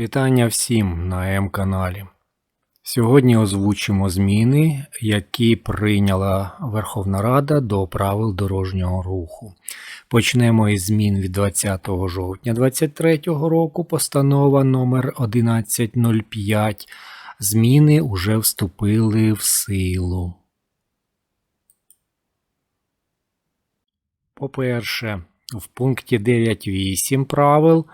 Вітання всім на М-каналі. Сьогодні озвучимо зміни, які прийняла Верховна Рада до правил дорожнього руху. Почнемо із змін від 20 жовтня 2023 року, постанова номер 1105. Зміни вже вступили в силу. По-перше, в пункті 9.8 правил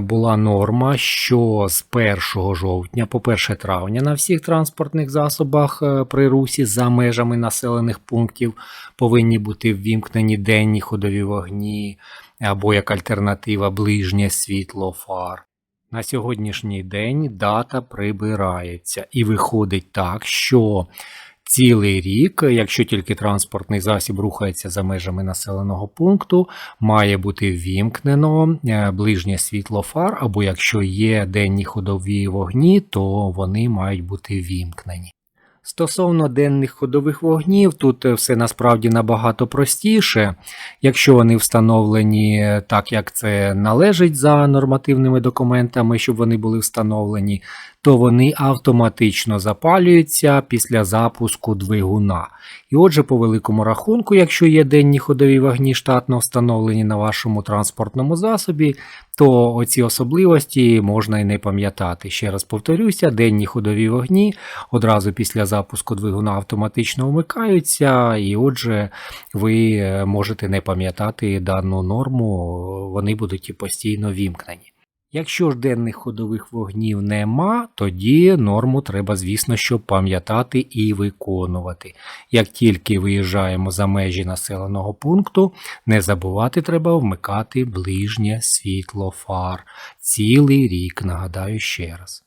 була норма, що з 1 жовтня по 1 травня на всіх транспортних засобах е, при русі за межами населених пунктів повинні бути ввімкнені денні ходові вогні або як альтернатива ближнє світло фар. На сьогоднішній день дата прибирається і виходить так, що цілий рік, якщо тільки транспортний засіб рухається за межами населеного пункту, має бути ввімкнено е, ближнє світло фар, або якщо є денні ходові вогні, то вони мають бути ввімкнені. Стосовно денних ходових вогнів, тут е, все насправді набагато простіше. Якщо вони встановлені так, як це належить за нормативними документами, щоб вони були встановлені, то вони автоматично запалюються після запуску двигуна. І отже, по великому рахунку, якщо є денні ходові вогні штатно встановлені на вашому транспортному засобі, то оці особливості можна і не пам'ятати. Ще раз повторюся, денні ходові вогні одразу після запуску двигуна автоматично вмикаються, і отже, ви е, можете не пам'ятати дану норму, вони будуть постійно вімкнені. Якщо ж денних ходових вогнів нема, тоді норму треба, звісно, що пам'ятати і виконувати. Як тільки виїжджаємо за межі населеного пункту, не забувати треба вмикати ближнє світло фар. Цілий рік, нагадаю ще раз.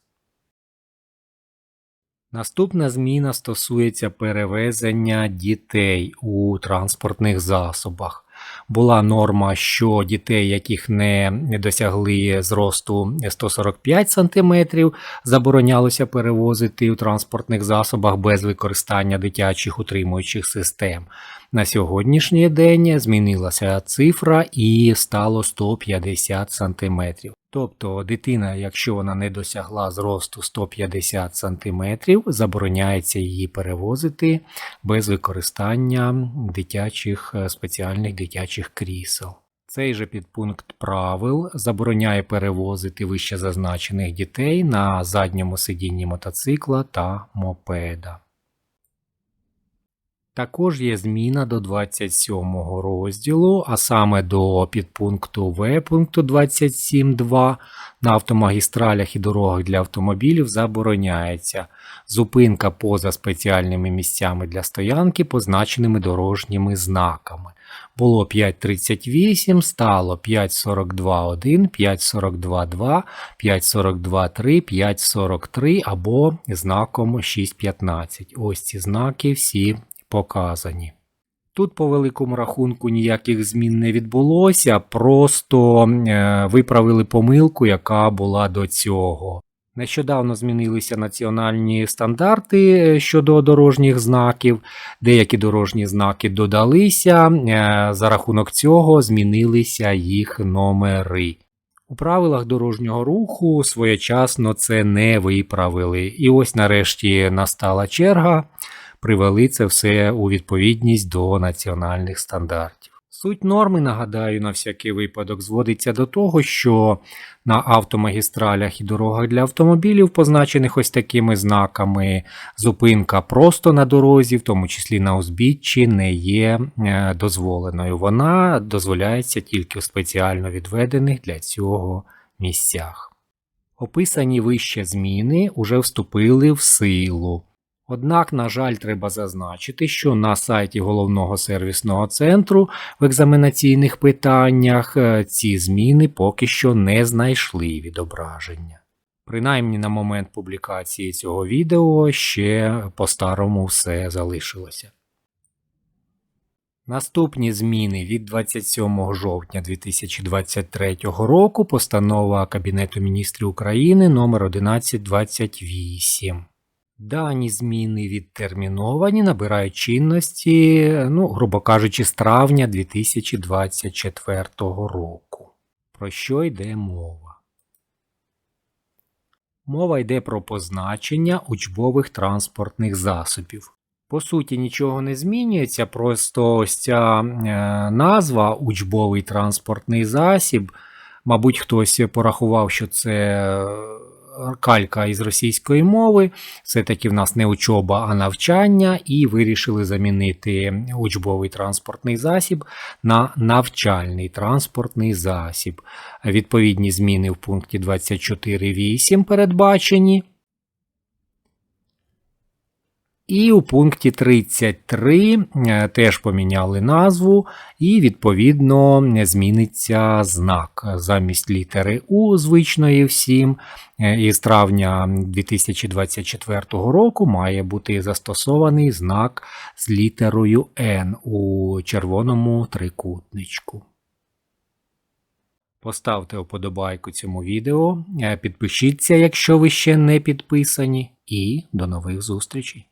Наступна зміна стосується перевезення дітей у транспортних засобах. Була норма, що дітей, яких не досягли зросту 145 см, заборонялося перевозити у транспортних засобах без використання дитячих утримуючих систем. На сьогоднішній день змінилася цифра і стало 150 см. Тобто дитина, якщо вона не досягла зросту 150 см, забороняється її перевозити без використання дитячих е, спеціальних дитячих крісел. Цей же підпункт правил забороняє перевозити вище зазначених дітей на задньому сидінні мотоцикла та мопеда. Також є зміна до 27 розділу, а саме до підпункту В пункту 27.2 на автомагістралях і дорогах для автомобілів забороняється зупинка поза спеціальними місцями для стоянки, позначеними дорожніми знаками. Було 5.38, стало 5.42.1, 5.42.2, 5.42.3, 5.43 або знаком 6.15. Ось ці знаки всі показані. Тут, по великому рахунку, ніяких змін не відбулося, просто е, виправили помилку, яка була до цього. Нещодавно змінилися національні стандарти е, щодо дорожніх знаків, деякі дорожні знаки додалися, е, за рахунок цього змінилися їх номери. У правилах дорожнього руху своєчасно це не виправили. І ось нарешті настала черга привели це все у відповідність до національних стандартів. Суть норми, нагадаю, на всякий випадок, зводиться до того, що на автомагістралях і дорогах для автомобілів, позначених ось такими знаками, зупинка просто на дорозі, в тому числі на узбіччі, не є е, дозволеною. Вона дозволяється тільки в спеціально відведених для цього місцях. Описані вище зміни уже вступили в силу. Однак, на жаль, треба зазначити, що на сайті головного сервісного центру в екзаменаційних питаннях е, ці зміни поки що не знайшли відображення. Принаймні на момент публікації цього відео ще по-старому все залишилося. Наступні зміни від 27 жовтня 2023 року постанова Кабінету міністрів України номер 1128 Дані зміни відтерміновані, набирають чинності, ну, грубо кажучи, з травня 2024 року. Про що йде мова? Мова йде про позначення учбових транспортних засобів. По суті, нічого не змінюється, просто ось ця е, назва учбовий транспортний засіб. Мабуть, хтось порахував, що це калька із російської мови. Все-таки в нас не учоба, а навчання, і вирішили замінити учбовий транспортний засіб на навчальний транспортний засіб. Відповідні зміни в пункті 24.8 передбачені. І у пункті 33 е, теж поміняли назву, і відповідно зміниться знак. Замість літери У звичної всім е, із травня 2024 року має бути застосований знак з літерою N у червоному трикутничку. Поставте вподобайку цьому відео, е, підпишіться, якщо ви ще не підписані, і до нових зустрічей!